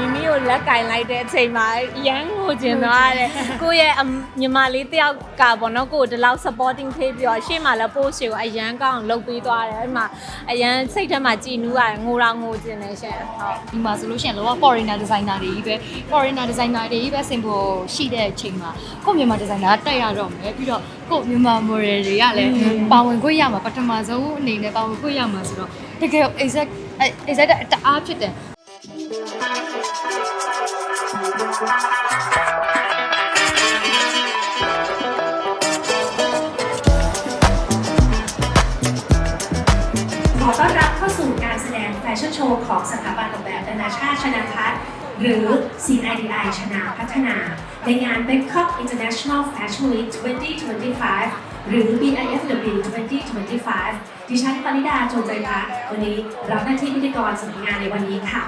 မိမိကိုလက်ကင်လိုက်တဲ့အချိန်မှာရမ်းငိုကျင်သွားတယ်ကိုယ့်ရဲ့အမညီမလေးတယောက်ကပေါ့နော်ကိုယ်ဒီလောက် supporting ဖေးပြီးတော့ရှေ့မှာလည်း post ကိုအရန်ကောင်းလုပ်ပေးသွားတယ်အဲ့မှာအရန်စိတ်ထဲမှာကြည်နူးရတယ်ငိုတော့ငိုကျင်တယ်ရှင်ဟုတ်ဒီမှာဆိုလို့ရှိရင်လောက foreigner designer တွေကြီးပဲ foreigner designer တွေကြီးပဲစင်ဖို့ရှိတဲ့အချိန်မှာကိုယ့်မြန်မာ designer တက်ရတော့မယ်ပြီးတော့ကိုယ့်မြန်မာ model တွေကလည်းပါဝင်ခွင့်ရမှာပထမဆုံးအနေနဲ့ပါဝင်ခွင့်ရမှာဆိုတော့တကယ် exact exact တအားဖြစ်တယ် ขอต้อนรับเข้าสู่การแสดงแฟชั่นโชว์ของสถาบันออกแบบนานาชาติชนะพัฒน์หรือ CIDI ชนะพัฒนา ในงาน Bangkok International Fashion Week 2025 หรือ BIFW 2025 ดิฉันปริดาโจงใจพักวันนี้รับหน้าที่พิธีกรสำนักงานในวันนี้ค่ะ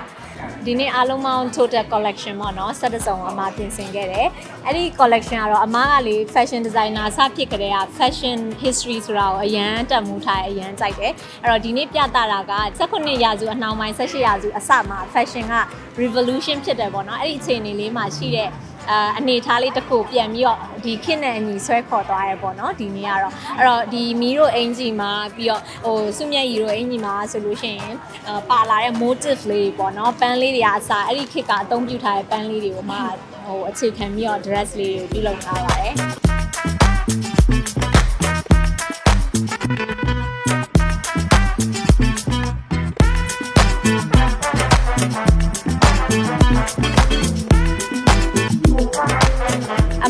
ဒီနေ့အားလုံးပေါင်း total collection ပေါ့နော်ဆက်တစ်စုံအမပြင်ဆင်ခဲ့တယ်အဲ့ဒီ collection ကတော့အမကလေ fashion designer စဖြစ်ကြတဲ့က fashion history ဆိုတာကိုအရန်တတ်မှုထားအရန်ကြိုက်တယ်အဲ့တော့ဒီနေ့ပြသတာက18ရာစုအနှောင်းပိုင်း18ရာစုအစမှာ fashion က revolution ဖြစ်တယ်ပေါ့နော်အဲ့ဒီအခြေအနေလေးမှာရှိတဲ့ အာအနေထားလေးတစ်ခုပြန်ပြီးတော့ဒီခေတ်နဲ့အညီဆွဲခေါ်သွားရပေါ့နော်ဒီနေ့ကတော့အဲ့တော့ဒီမီးတို့အင်ဂျီမှာပြီးတော့ဟိုစုမြတ်ရီတို့အင်ဂျီမှာဆိုလို့ရှိရင်အာပါလာတဲ့ motive လေးပေါ့နော်ပန်းလေးတွေအစားအဲ့ဒီခေတ်ကအသုံးပြုထားတဲ့ပန်းလေးတွေကိုမှဟိုအခြေခံပြီးတော့ dress လေးတွေပြုလုပ်ထားပါတယ်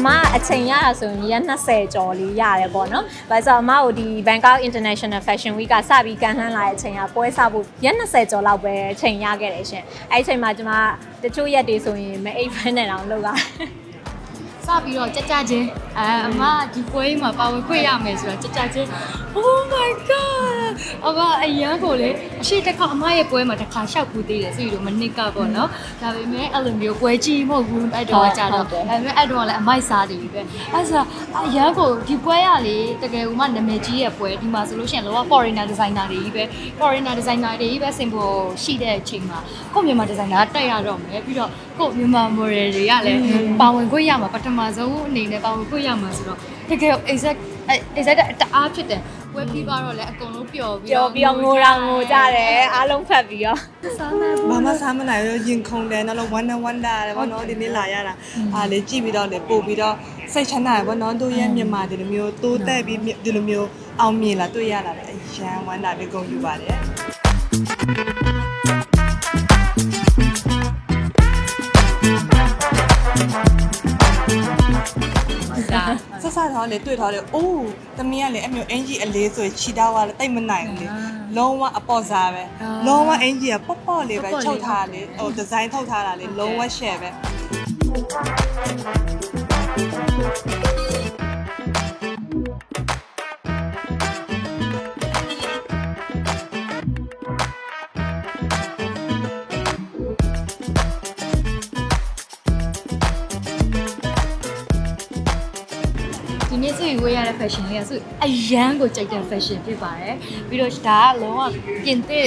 မအချိန်ရတာဆိုရင်ရက်20ကျော်လေးရတယ်ပေါ့နော်။ဘာလို့ဆိုတော့အမကိုဒီ Bangkok International Fashion Week ကစပြီးကန်လှမ်းလာတဲ့အချိန်ကပွဲစဖို့ရက်20ကျော်လောက်ပဲအချိန်ရခဲ့တယ်ရှင်။အဲ့ဒီအချိန်မှာကျွန်မတချို့ရက်တွေဆိုရင်မအိပ်ဖက်နဲ့တောင်လုပ်တာ။စပြီးတော့ကြကြချင်းအဲအမဒီပွဲမှာပါဝင်ခွင့်ရမယ်ဆိုတော့ကြကြချင်း Oh my god အမအရန်ကိုလေအရှိတစ်ခါအမရဲ့ပွဲမှာတစ်ခါရှောက်ကူသေးတယ်ဆိုပြီးတော့မနစ်ကပေါ့နော်ဒါပေမဲ့အဲ့လိုမျိုးပွဲကြီးမဟုတ်ဘူးအဲ့တော့ကြတော့ဒါပေမဲ့အဲ့တော့လည်းအမိုက်စားတယ်ပဲအဲ့ဆိုအရန်ကိုဒီပွဲရလေတကယ်ဦးမနာမည်ကြီးရဲ့ပွဲဒီမှာဆိုလို့ရှိရင်လောက foreigner designer တွေကြီးပဲ foreigner designer တွေကြီးပဲစင်ဖို့ရှိတဲ့အချိန်မှာကိုယ့်မြန်မာ designer တက်ရတော့မယ်ပြီးတော့ကိုယ့်မြန်မာ model တွေကလည်းပါဝင်ခွင့်ရမှာပထမဆုံးအနေနဲ့ပါဝင်ခွင့်ရမှာဆိုတော့တကယ် exact exact တအားဖြစ်တယ် ဝက်ပြီးတော့လည်းအကုန်လုံးပျော်ပြီးပျော်ပြီးတော့ငိုတော့ငိုကြတယ်အားလုံးဖတ်ပြီးတော့စားမယ်ဘာမှစားမနိုင်တော့ရင်ခုန်တယ်နောက်တော့ wonder wonder တယ်ဗောနော်ဒီနေ့လာရတာအားလေကြည့်ပြီးတော့လေပို့ပြီးတော့စိတ်ချမ်းသာတယ်ဗောနော်တို့ရဲ့မြန်မာဒီလိုမျိုးတိုးတက်ပြီးဒီလိုမျိုးအောင်မြင်လာတွေ့ရတာပဲအရန် wonder ပဲကုန်ယူပါတယ် ဆက်ဆက်တော့လေတွေ့တော့လေအိုးသမီးကလေအမျိုးအင်ကြီးအလေးဆိုချီတာကလည်းတိတ်မနိုင်ဘူးလေလုံးဝအပေါ်စားပဲလုံးဝအင်ကြီးကပေါ့ပေါ့လေးပဲချုပ်ထားလေဟိုဒီဇိုင်းထုတ်ထားတာလေလုံးဝ share ပဲ ဒီနေ့စုဝေးရတဲ့ fashion လေးကစုအရန်ကိုကြိုက်တဲ့ fashion ဖြစ်ပါတယ်ပြီးတော့ဒါကလုံးဝပြင်သစ်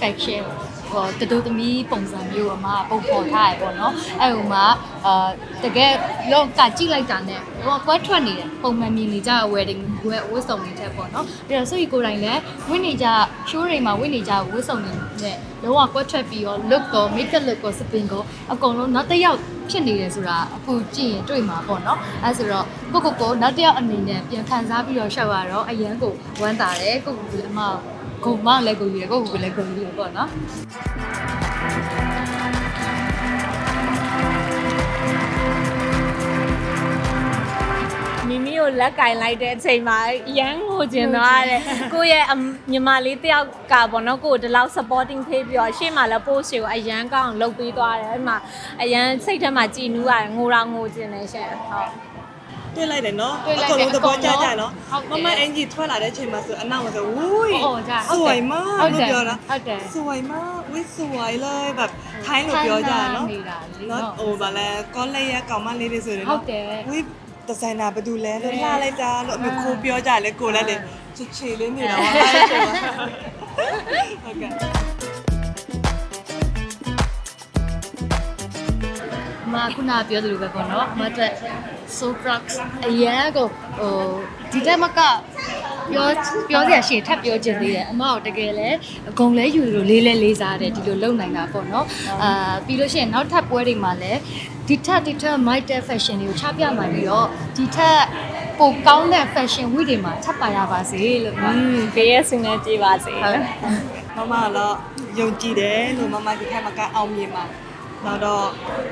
fashion ဟိုတတူသမီးပုံစံမျိုးအမပုံဖော်ထားရပေါ့နော်အဲ့ဟိုမှာအာတကယ်လောကကြည့်လိုက်တာနဲ့ဟိုကွက်ထွက်နေတယ်ပုံမှန်မြင်နေကြ wedding ဝတ်ဝတ်စုံတွေထက်ပေါ့နော်ပြီးတော့စုရီကိုယ်တိုင်လည်းဝတ်နေကြ show တွေမှာဝတ်နေကြဝတ်စုံတွေနဲ့လုံးဝကွက်ထွက်ပြီးတော့ look ကော makeup look ကော spin ကောအကုန်လုံးနောက်တစ်ယောက် ဖြစ်နေတယ်ဆိုတာအခုကြည့်ရင်တွေ့မှာပေါ့နော်အဲဆိုတော့ကိုကိုကိုနောက်တစ်ယောက်အနေနဲ့ပြန်ခံစားပြီးတော့ရှောက်ရတော့အရန်ကိုဝမ်းသာတယ်ကိုကိုကအမကိုမလည်းကိုယူတယ်ကိုကိုလည်းကိုယူတယ်ပေါ့နော် လက်ကင်လိုက်တဲ့အချိန်မှာရမ်းငိုကျင်သွားတယ်ကိုယ့်ရဲ့အမညီမလေးတယောက်ကပေါ့နော်ကိုယ်ဒီလောက် supporting ဖေးပြီးတော့ရှေ့မှာလည်း post ကိုအရန်ကောင်းလုပ်ပေးသွားတယ်အဲ့မှာအရန်စိတ်ထဲမှာကြည်နူးရတယ်ငိုတော့ငိုကျင်တယ်ရှင်ဟုတ် တွေ့လိုက်တယ်နော် တွေ့လိုက် အ တယ် ကုန်လုံးသဘောကျကြနော် ဟုတ်တယ် မမအင်ကြီးထွက်လာတဲ့အချိန်မှာဆိုအနောက်မှာဆိုဝူး အော်ကြာ စวยมาก ဟုတ် လို့ တယ် ပြောတာ ဟုတ်တယ် สวยมากဝိสวยเลยแบบထိုင်းလို့ပြောကြတာနော် နေတာလေ နော် နော် ဟိုဗာလဲကောလက်ရကောင်မလေးတွေဆိုရင် ဟု နော် တ်တယ် ဝိ ဒီဇိုင်နာဘာတူလဲလို့လှလိုက်တာလို့အမျိုးခိုးပြောကြတယ်ကိုလည်းလေချစ်ချီလေးနေတာပါအဲ့ဒါဟုတ်ကဲ့အမခုနပြောသလိုပဲပေါ့နော်အမအတွက် so proud အရန်ကိုဟိုဒီတက်မက ပြောပြောစရာရှိရင်ထပ်ပြောချင်သေးတယ်အမတို့တကယ်လဲအကုန်လဲယူလို့လေးလဲလေးစားတယ်ဒီလိုလုံနိုင်တာပေါ့နော်အာပြီးလို့ရှိရင်နောက်ထပ်ပွဲတွေမှာလဲဒီထက်ဒီထက် mighty fashion တွေကိုချပြမှပြီးတော့ဒီထက်ပိုကောင်းတဲ့ fashion week တွေမှာထပ်ပါရပါစေလို့อืมဘေးရဲ့ဆုနဲ့ကြည်ပါစေဟုတ်မမကတော့ယုံကြည်တယ်လို့မမဒီထက်မကအောင်မြင်ပါနောက်တော့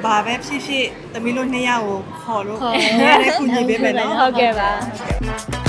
ဘာပဲဖြစ်ဖြစ်သမီးတို့နှစ်ယောက်ကိုခေါ်လို့ခေါ်နည်းနည်းကူညီပေးမယ်နော်ဟုတ်ကဲ့ပါဟုတ်ကဲ့